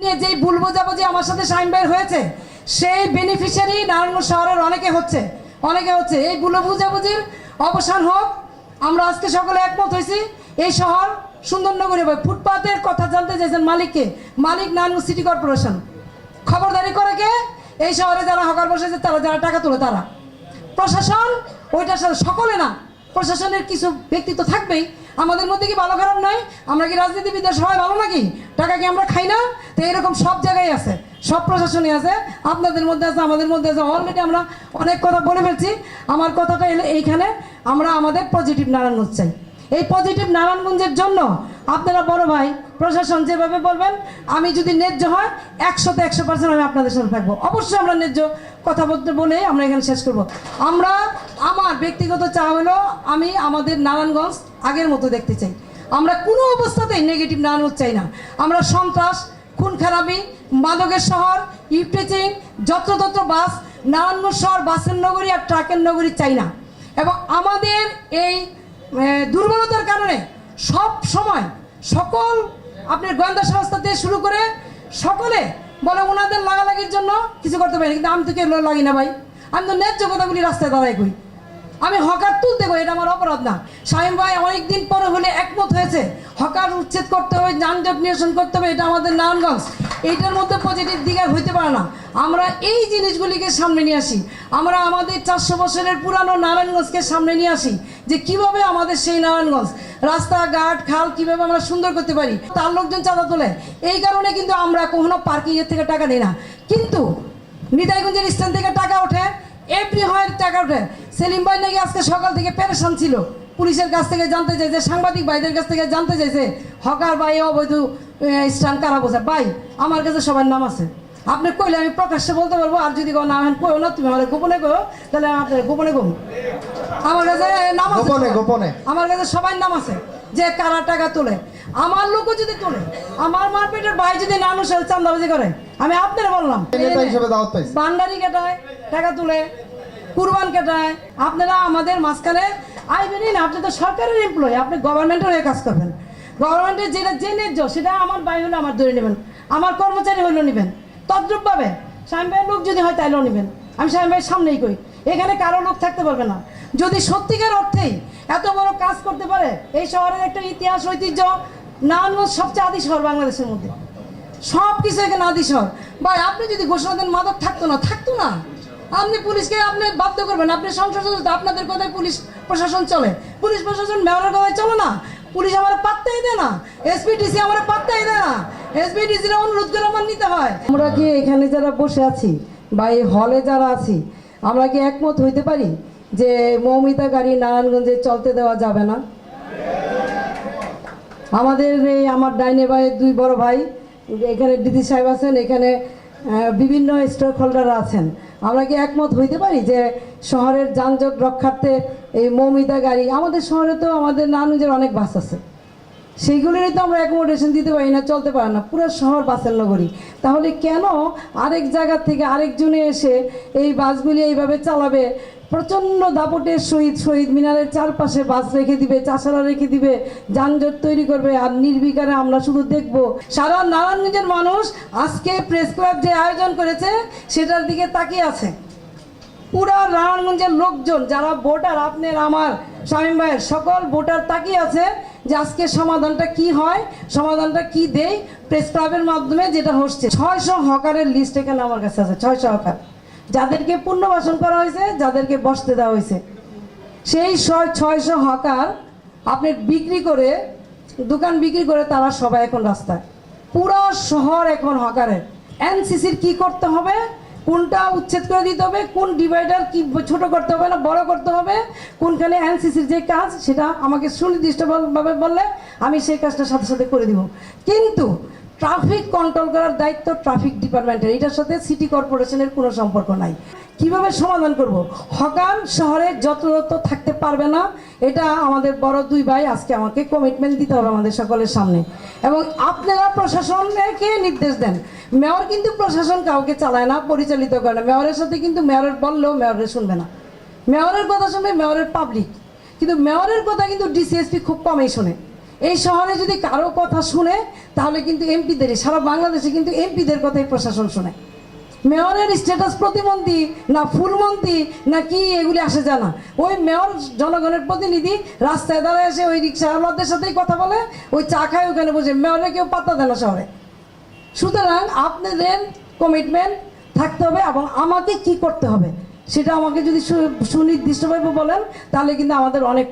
যেই ভুল বোঝাবুঝি আমার সাথে সাইন বের হয়েছে, সেই বেনিফিশিয়ারি নারায়ণগঞ্জ শহরের অনেকে হচ্ছে। অনেকে হচ্ছে এই ভুল বোঝাবুঝির অবসান হোক, আমরা আজকে সকলে একমত হয়েছি। এই শহর সুন্দরনগরী হবে। ফুটপাতের কথা জানতে চাইছেন মালিককে, মালিক নারায়ণগঞ্জ সিটি কর্পোরেশন খবরদারি করে কে? এই শহরে যারা হকার বসেছে, তারা যারা টাকা তোলে, তারা। প্রশাসন, ওইটার সাথে সকলে না। প্রশাসনের কিছু ব্যক্তিত্ব থাকবেই। আমাদের মধ্যে কি ভালো খারাপ নাই? আমরা কি রাজনীতিবিদরা সবাই ভালো নাকি? টাকা কি আমরা খাই না? তো এরকম সব জায়গায় আছে, সব প্রশাসনই আছে, আপনাদের মধ্যে আছে, আমাদের মধ্যে আছে। অলরেডি আমরা অনেক কথা বলে ফেলছি। আমার কথাটা এলো এইখানে আমরা আমাদের পজিটিভ নারায়ণগঞ্জ চাই। এই পজিটিভ নারায়ণগঞ্জের জন্য আপনারা বড় ভাই, প্রশাসন যেভাবে বলবেন, আমি যদি ন্যায্য হয়, একশোতে একশো পার্সেন্ট আমি আপনাদের সাথে থাকব। অবশ্যই আমরা ন্যায্য কথা বলতে বলে আমরা এখানে শেষ করব। আমরা আমার ব্যক্তিগত চা হলো, আমি আমাদের নারায়ণগঞ্জ আগের মতো দেখতে চাই। আমরা কোনো অবস্থাতেই নেগেটিভ নারায়ণগঞ্জ চাই না। আমরা সন্ত্রাস খুন খারাপি মাদকের শহর ইফটেচিং যত্রতত্র বাস, নারায়ণগঞ্জ শহর, বাসের নগরী আর ট্রাকের নগরী চাই না। এবং আমাদের এই দুর্বলতার কারণে সব সময় সকল, আপনার গোয়েন্দা সংস্থা থেকে শুরু করে সকলে বলে ওনাদের লাগালাগির জন্য কিছু করতে পারি কিন্তু আমি তো কেউ লাগি না ভাই। আমি তো ন্যায্য কথাগুলি রাস্তায় দাঁড়াই করি আমি হকার তুলতে কই, এটা আমার অপরাধ না। স্বামী ভাই, অনেকদিন পরে হলে একমত হয়েছে, হকার উচ্ছেদ করতে হবে, যানজট নিরসন করতে হবে, এটা আমাদের নারায়ণগঞ্জ। এইটার মধ্যে পজিটিভ দিক হইতে পারে না। আমরা এই জিনিসগুলিকে সামনে নিয়ে আসি। আমরা আমাদের চারশো বছরের পুরানো নারায়ণগঞ্জকে সামনে নিয়ে আসি। যে কীভাবে আমাদের সেই নারায়ণগঞ্জ, রাস্তাঘাট, খাল কীভাবে আমরা সুন্দর করতে পারি, তার লোকজন চাঁদা তোলে, এই কারণে কিন্তু আমরা কখনো পার্কিংয়ের থেকে টাকা দিই না। কিন্তু নিতাইগঞ্জের স্ট্যান্ড থেকে টাকা ওঠে এভরি হয় টাকা ওঠে। সেলিম ভাই নাকি আজকে সকাল থেকে পেরেশান ছিল। পুলিশের কাছ থেকে জানতে চাইছে, সাংবাদিক ভাইদের কাছ থেকে জানতে চাইছে, হকার ভাই অবৈধ স্ট্যান্ড কারা বোঝা ভাই, আমার কাছে সবার নাম আছে। আপনি কইলে আমি প্রকাশ্যে বলতে পারব আর যদি কোনো নাম কইও না তুমি আমার গোপনে কো তাহলে আমি আপনার গোপনে কম। আমার কাছে নাম আছে গোপনে, গোপনে। আমার কাছে সবার নাম আছে যে কারা টাকা তোলে। আমার লোকও যদি তোলে আমার মারপেটের ভাই যদি না অনুসারে চান্দাবাজি করে আমি আপনারা বললাম। নেতা হিসেবে দাওয়াত পাইছি। বান্ডারি কেটায় টাকা তুলে কুরবান কেটায় আপনারা আমাদের মাঝখানে আইবেনই না আপনি তো সরকারের এমপ্লয়ি আপনি গভর্নমেন্টের হয়ে কাজ করবেন। গভর্নমেন্টের যেটা যে ন্যায্য সেটা আমার ভাই হলে আমার ধরে নেবেন। আমার কর্মচারী হলেও নেবেন। তদ্রুপ পাবে স্বামী ভাইয়ের লোক যদি হয় তাইলেও নেবেন। আমি স্বামী ভাইয়ের সামনেই কই এখানে কারও লোক থাকতে পারবে না। যদি সত্যিকার অর্থেই এত বড় কাজ করতে পারে এই শহরের একটা ইতিহাস ঐতিহ্য নারায়ণগঞ্জ সবচেয়ে আদি শহর বাংলাদেশের মধ্যে। সব কিছু এখানে আদি শহর। ভাই আপনি যদি ঘোষণা দেন মাদক থাকতো না থাকতো না। আপনি পুলিশকে আপনি বাধ্য করবেন আপনি সংসদ সদস্য, আপনাদের কথায় পুলিশ প্রশাসন চলে। পুলিশ প্রশাসন মেয়রের কথায় চলে না। পুলিশ আমার পাত্তাই দেয় না। এসপিডিসি আমার পাত্তাই দেয় না। এসপিডিসির অনুরোধ করে আমার নিতে হয়। আমরা কি এখানে যারা বসে আছি বা এই হলে যারা আছি, আমরা কি একমত হইতে পারি যে মৌমিতা গাড়ি নারায়ণগঞ্জে চলতে দেওয়া যাবে না? আমাদের এই আমার ডাইনে ভাইয়ের দুই বড় ভাই, এখানে দিদি সাহেব আছেন, এখানে বিভিন্ন স্টক হোল্ডার আছেন। আমরা কি একমত হইতে পারি যে শহরের যানজট রক্ষার্থে এই মৌমিতা গাড়ি, আমাদের শহরে তো আমাদের নানুজের অনেক বাস আছে। সেইগুলিরই তো আমরা অ্যাকোমোডেশন দিতে পারি না, চলতে পারে না। পুরো শহর বাসের নগরী তাহলে কেন আরেক জায়গা থেকে আরেকজনে এসে এই বাসগুলি এইভাবে চালাবে? প্রচণ্ড দাপটের সহিত শহীদ মিনারের চারপাশে বাস রেখে দিবে, চাষারা রেখে দিবে, যানজট তৈরি করবে, আর নির্বিকারে আমরা শুধু দেখব। সারা নারায়ণগঞ্জের মানুষ আজকে প্রেস ক্লাব যে আয়োজন করেছে, সেটার দিকে তাকিয়ে আছে। পুরা নারায়ণগঞ্জের লোকজন, যারা ভোটার আপনার, আমার, শামীম ভাইয়ের, সকল ভোটার তাকিয়ে আছে। যে আজকে সমাধানটা কি হয়, সমাধানটা কি দেই প্রেস ক্লাবের মাধ্যমে যেটা হচ্ছে। ছয়শো হকারের লিস্ট এখানে আমার কাছে আছে, ছয়শো হকার। যাদেরকে পুনর্বাসন করা হয়েছে, যাদেরকে বসতে দেওয়া হয়েছে। সেই ছয়- ছয়শো হকার আপনি বিক্রি করে, দোকান বিক্রি করে তারা সবাই এখন রাস্তায়। পুরো শহর এখন হকারের। এনসিসির কি করতে হবে? কোনটা উচ্ছেদ করে দিতে হবে, কোন ডিভাইডার কি ছোট করতে হবে না বড় করতে হবে, কোনখানে এনসিসির যে কাজ সেটা আমাকে সুনির্দিষ্টভাবে বললে আমি সেই কাজটা সাথে সাথে করে দিব। কিন্তু ট্রাফিক কন্ট্রোল করার দায়িত্ব ট্রাফিক ডিপার্টমেন্টের এটার সাথে সিটি কর্পোরেশনের কোনো সম্পর্ক নাই। কীভাবে সমাধান করব? হকান শহরে যত থাকতে পারবে না, এটা আমাদের বড় দুই ভাই আজকে আমাকে কমিটমেন্ট দিতে হবে আমাদের সকলের সামনে। এবং আপনারা প্রশাসনকে নির্দেশ দেন মেয়র কিন্তু প্রশাসন কাউকে চালায় না পরিচালিত করে না। মেয়রের সাথে কিন্তু মেয়রের বললেও মেয়রের শুনবে না। মেয়রের কথা শুনবে মেয়রের পাবলিক কিন্তু মেয়রের কথা কিন্তু ডিসিএসপি খুব কমই শোনে। এই শহরে যদি কারও কথা শুনে, তাহলে কিন্তু এমপিদেরই সারা বাংলাদেশে কিন্তু এমপিদের কথাই প্রশাসন শুনে। মেয়রের স্ট্যাটাস প্রতিমন্ত্রী না ফুলমন্ত্রী না কি এগুলি আসে জানা। ওই মেয়র জনগণের প্রতিনিধি রাস্তায় দাঁড়ায় এসে ওই রিক্সাওয়ালাদের সাথেই কথা বলে, ওই চা খায় ওখানে বসে। মেয়রে কেউ পাত্তা দেয় না শহরে। সুতরাং আপনাদের কমিটমেন্ট থাকতে হবে এবং আমাকে কি করতে হবে? সেটা আমাকে যদি সুনির্দিষ্টভাবে বলেন, তাহলে কিন্তু আমাদের অনেক